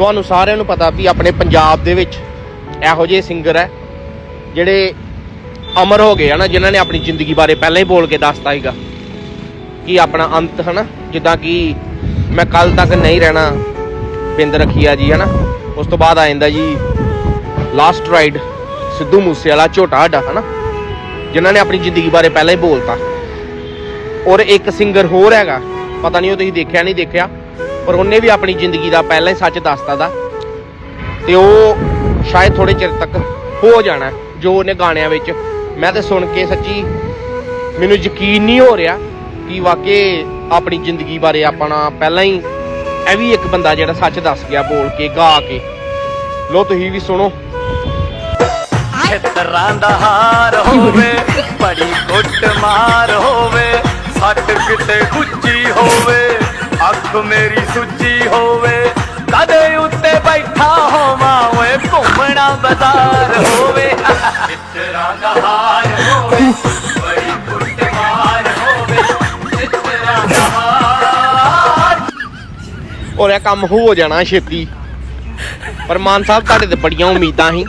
ਤੁਹਾਨੂੰ ਸਾਰਿਆਂ ਨੂੰ ਪਤਾ ਵੀ ਆਪਣੇ ਪੰਜਾਬ ਦੇ ਵਿੱਚ ਇਹੋ ਜਿਹੇ ਸਿੰਗਰ ਹੈ, ਜਿਹੜੇ ਅਮਰ ਹੋ ਗਏ ਆ ਨਾ, ਜਿਨ੍ਹਾਂ ਨੇ ਆਪਣੀ ਜ਼ਿੰਦਗੀ ਬਾਰੇ ਪਹਿਲਾਂ ਹੀ ਬੋਲ ਕੇ ਦੱਸਤਾ ਸੀਗਾ ਕਿ ਆਪਣਾ ਅੰਤ ਹਨਾ, ਜਿੱਦਾਂ ਕਿ ਮੈਂ ਕੱਲ ਤੱਕ ਨਹੀਂ ਰਹਿਣਾ ਬਿੰਦ ਰਖੀਆ ਜੀ, ਹਨਾ। ਉਸ ਤੋਂ ਬਾਅਦ ਆ ਜਾਂਦਾ ਜੀ ਲਾਸਟ ਰਾਈਡ ਸਿੱਧੂ ਮੂਸੇ ਵਾਲਾ ਝੋਟਾ ਹੱਡਾ ਹਨਾ। ਜਿਨ੍ਹਾਂ ਨੇ ਆਪਣੀ ਜ਼ਿੰਦਗੀ ਬਾਰੇ ਪਹਿਲਾਂ ਹੀ ਬੋਲਤਾ। ਔਰ ਇੱਕ ਸਿੰਗਰ ਹੋਰ ਹੈਗਾ, ਪਤਾ ਨਹੀਂ ਉਹ ਤੁਸੀਂ ਦੇਖਿਆ, ਨਹੀਂ ਦੇਖਿਆ। ਪਰ ਉਹਨੇ ਵੀ ਆਪਣੀ ਜ਼ਿੰਦਗੀ ਦਾ ਪਹਿਲਾਂ ਹੀ ਸੱਚ ਦੱਸਤਾ ਦਾ। ਤੇ ਉਹ ਸ਼ਾਇਦ ਥੋੜੇ ਚਿਰ ਤੱਕ ਹੋ ਜਾਣਾ, ਜੋ ਉਹਨੇ ਗਾਣਿਆਂ ਵਿੱਚ। ਮੈਂ ਤੇ ਸੁਣ ਕੇ ਸੱਚੀ ਮੈਨੂੰ ਯਕੀਨ ਨਹੀਂ ਹੋ ਰਿਹਾ ਕਿ ਵਾਕਈ ਆਪਣੀ ਜ਼ਿੰਦਗੀ ਬਾਰੇ ਆਪਣਾ ਪਹਿਲਾਂ ਹੀ ਇਹ ਵੀ ਇੱਕ ਬੰਦਾ ਜਿਹੜਾ ਸੱਚ ਦੱਸ ਗਿਆ, ਬੋਲ ਕੇ, ਗਾ ਕੇ। ਲੋ ਤੁਸੀਂ ਵੀ ਸੁਣੋ। ਛੇਤਰਾਂ ਦਾ ਹਾਰ ਹੋਵੇ, ਬੜੀ ਕੁੱਟ ਮਾਰ ਹੋਵੇ, ਸੱਟ ਕਿਤੇ ਉੱਚੀ ਅੱਖ ਮੇਰੀ ਸੁੱਚੀ ਹੋਵੇ। ਕਦੇ ਉੱਤੇ ਬੈਠਾ ਹੋਵਾਂ, ਓਏ ਘੁੰਮਣਾ ਬਾਜ਼ਾਰ ਹੋਵੇ। ਛੇਤਰਾਂ ਦਾ ਹਾਰ ਹੋਵੇ, ਬੜੀ ਕੁੱਟ ਹੋਵੇ। ਛੇਤਰਾਂ ਦਾ ਹਾਰ ਔਰ ਇਹ ਕੰਮ ਹੋ ਜਾਣਾ ਛੇਤੀ। ਪਰ ਮਾਨ ਸਾਹਿਬ, ਤੁਹਾਡੇ ਤੇ ਬੜੀਆਂ ਉਮੀਦਾਂ ਸੀ।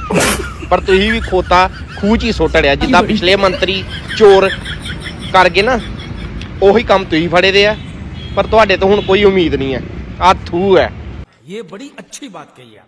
ਪਰ ਤੁਸੀਂ ਵੀ ਖੋਤਾ ਖੂਚ ਹੀ ਸੁੱਟ ਅੜਿਆ ਜਿੱਦਾਂ ਪਿਛਲੇ ਮੰਤਰੀ ਚੋਰ ਕਰ ਗਏ ਨਾ, ਉਹੀ ਕੰਮ ਤੁਸੀਂ ਫੜੇ ਦੇ ਆ। ਪਰ ਤੁਹਾਡੇ ਤੋਂ ਹੁਣ ਕੋਈ ਉਮੀਦ ਨਹੀਂ ਹੈ। ਆ ਥੂ ਹੈ। ਇਹ ਬੜੀ ਅੱਛੀ ਬਾਤ ਕਹੀ ਆ।